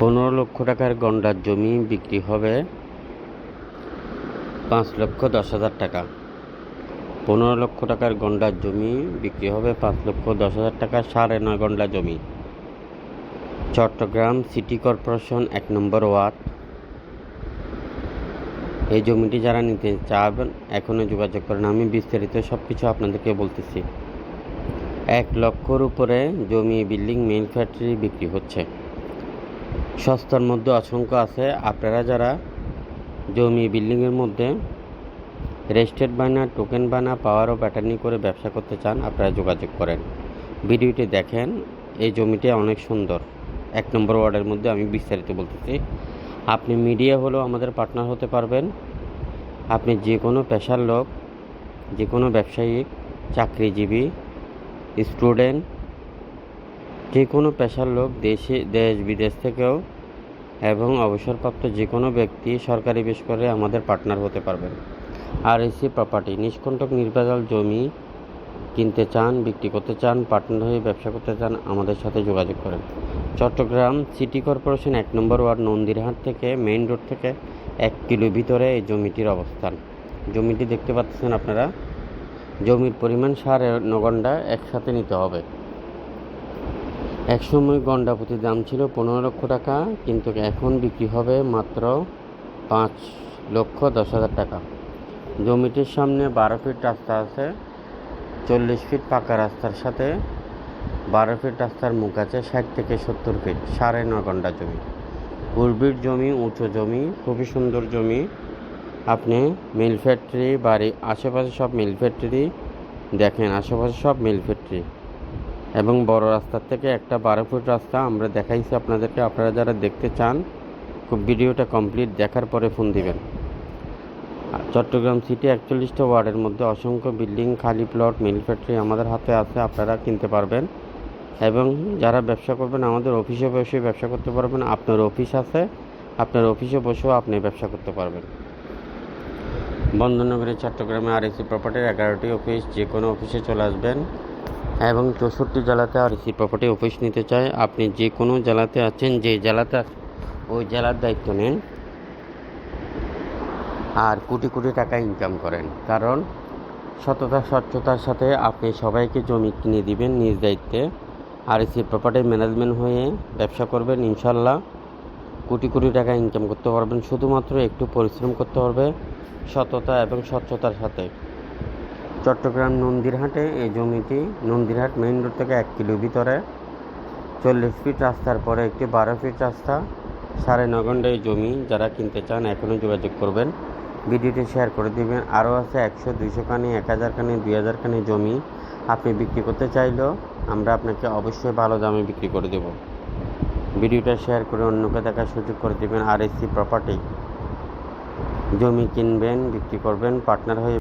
পনেরো লক্ষ টাকার গন্ডার জমি বিক্রি হবে পাঁচ লক্ষ দশ হাজার টাকা। পনেরো লক্ষ টাকার গন্ডার জমি বিক্রি হবে পাঁচ লক্ষ দশ হাজার টাকা, সাড়ে নয় গন্ডা জমি। চট্টগ্রাম সিটি কর্পোরেশন এক নম্বর ওয়ার্ড। এই জমিটি যারা নিতে চাবেন এখনও যোগাযোগ করেন। আমি বিস্তারিত সব কিছু আপনাদেরকে বলতেছি। এক লক্ষর উপরে জমি বিল্ডিং, মেইন ফ্যাক্টরি বিক্রি হচ্ছে। সস্তার মধ্যে অসংখ্য আছে। আপনারা যারা জমি বিল্ডিংয়ের মধ্যে রেজিস্টার্ড বানা টোকেন বানা পাওয়ার ও প্যাটার্নি করে ব্যবসা করতে চান, আপনারা যোগাযোগ করেন। ভিডিওটি দেখেন, এই জমিটি অনেক সুন্দর। এক নম্বর ওয়ার্ডের মধ্যে আমি বিস্তারিত বলতেছি। আপনি মিডিয়া হলেও আমাদের পার্টনার হতে পারবেন। আপনি যে কোনো পেশার লোক, যে কোনো ব্যবসায়িক চাকরিজীবী, স্টুডেন্ট যে কোনো পেশার লোক দেশে, দেশ, বিদেশ থেকেও এবং অবসরপ্রাপ্ত যে কোনো ব্যক্তি সরকারি বেসরকারি আমাদের পার্টনার হতে পারবেন আর এসি প্রপার্টি নিষ্কণ্টক নির্ভেজাল জমি কিনতে চান, বিক্রি করতে চান পার্টনার হয়ে ব্যবসা করতে চান, আমাদের সাথে যোগাযোগ করেন। চট্টগ্রাম সিটি কর্পোরেশন এক নম্বর ওয়ার্ড, নন্দিরহাট থেকে মেইন রোড থেকে এক কিলো ভিতরে এই জমিটির অবস্থান। জমিটি দেখতে পাচ্ছেন আপনারা। জমির পরিমাণ সার ন গন্ডা একসাথে নিতে হবে। একসময় প্রতি দাম ছিল পনেরো লক্ষ টাকা, কিন্তু এখন বিক্রি হবে মাত্র পাঁচ লক্ষ দশ হাজার টাকা। জমিটির সামনে বারো ফিট রাস্তা আছে, চল্লিশ ফিট পাকা রাস্তার সাথে বারো ফিট রাস্তার মুখ আছে ষাট থেকে সত্তর ফিট, সাড়ে ন ঘণ্টা জমি। উর্বির জমি, উঁচু জমি, খুবই সুন্দর জমি। আপনি মিল ফ্যাক্টরি, বাড়ি, আশেপাশে সব মিল ফ্যাক্টরি দেখেন, আশেপাশে সব মিল ফ্যাক্টরি। এবং বড় রাস্তার থেকে একটা বারো ফুট রাস্তা আমরা দেখাইছি আপনাদেরকে। আপনারা যারা দেখতে চান, খুব ভিডিওটা কমপ্লিট দেখার পরে ফোন দিবেন। আর চট্টগ্রাম সিটি একচল্লিশটা ওয়ার্ডের মধ্যে অসংখ্য বিল্ডিং, খালি প্লট, মিল ফ্যাক্টরি আমাদের হাতে আছে, আপনারা কিনতে পারবেন। এবং যারা ব্যবসা করবেন, আমাদের অফিসে বসে ব্যবসা করতে পারবেন। আপনার অফিস আছে, আপনার অফিসে বসেও আপনি ব্যবসা করতে পারবেন। বন্দরনগরে চট্টগ্রামে আর এসি প্রপার্টির এগারোটি অফিস, যে কোনো অফিসে চলে আসবেন। এবং চৌষট্টি জেলাতে আর এসি প্রপার্টি অফিস নিতে চাই আপনি যে কোনো জেলাতে আছেন, যে জেলাতে ওই জেলার দায়িত্ব নেন। আর কোটি কোটি টাকা ইনকাম করেন। কারণ সততা, স্বচ্ছতার সাথে আপনি সবাইকে জমি কিনে দিবেন নিজ দায়িত্বে। আর এসি প্রপার্টি ম্যানেজমেন্ট হয়ে ব্যবসা করবেন, ইনশাল্লাহ কোটি কোটি টাকা ইনকাম করতে পারবেন। শুধুমাত্র একটু পরিশ্রম করতে হবে সততা এবং স্বচ্ছতার সাথে। চট্টগ্রাম নন্দিরহাটে এই জমিটি নন্দিরহাট মেইন রোড থেকে এক কিলো ভিতরে। চল্লিশ ফিট রাস্তার পরে একটি বারো ফিট রাস্তা। সাড়ে ন ঘণ্টা এই জমি যারা কিনতে চান এখনও যোগাযোগ করবেন। ভিডিওটি শেয়ার করে দিবেন। আরও আছে একশো দুইশো খানি, এক হাজার খানি, দুই হাজার খানি জমি আপনি বিক্রি করতে চাইলেও আমরা আপনাকে অবশ্যই ভালো দামে বিক্রি করে দেব। ভিডিওটা শেয়ার করে অন্যকে দেখার সুযোগ করে দেবেন। আর এসি প্রপার্টি। জমি কিনবেন, বিক্রি করবেন, পার্টনার হয়ে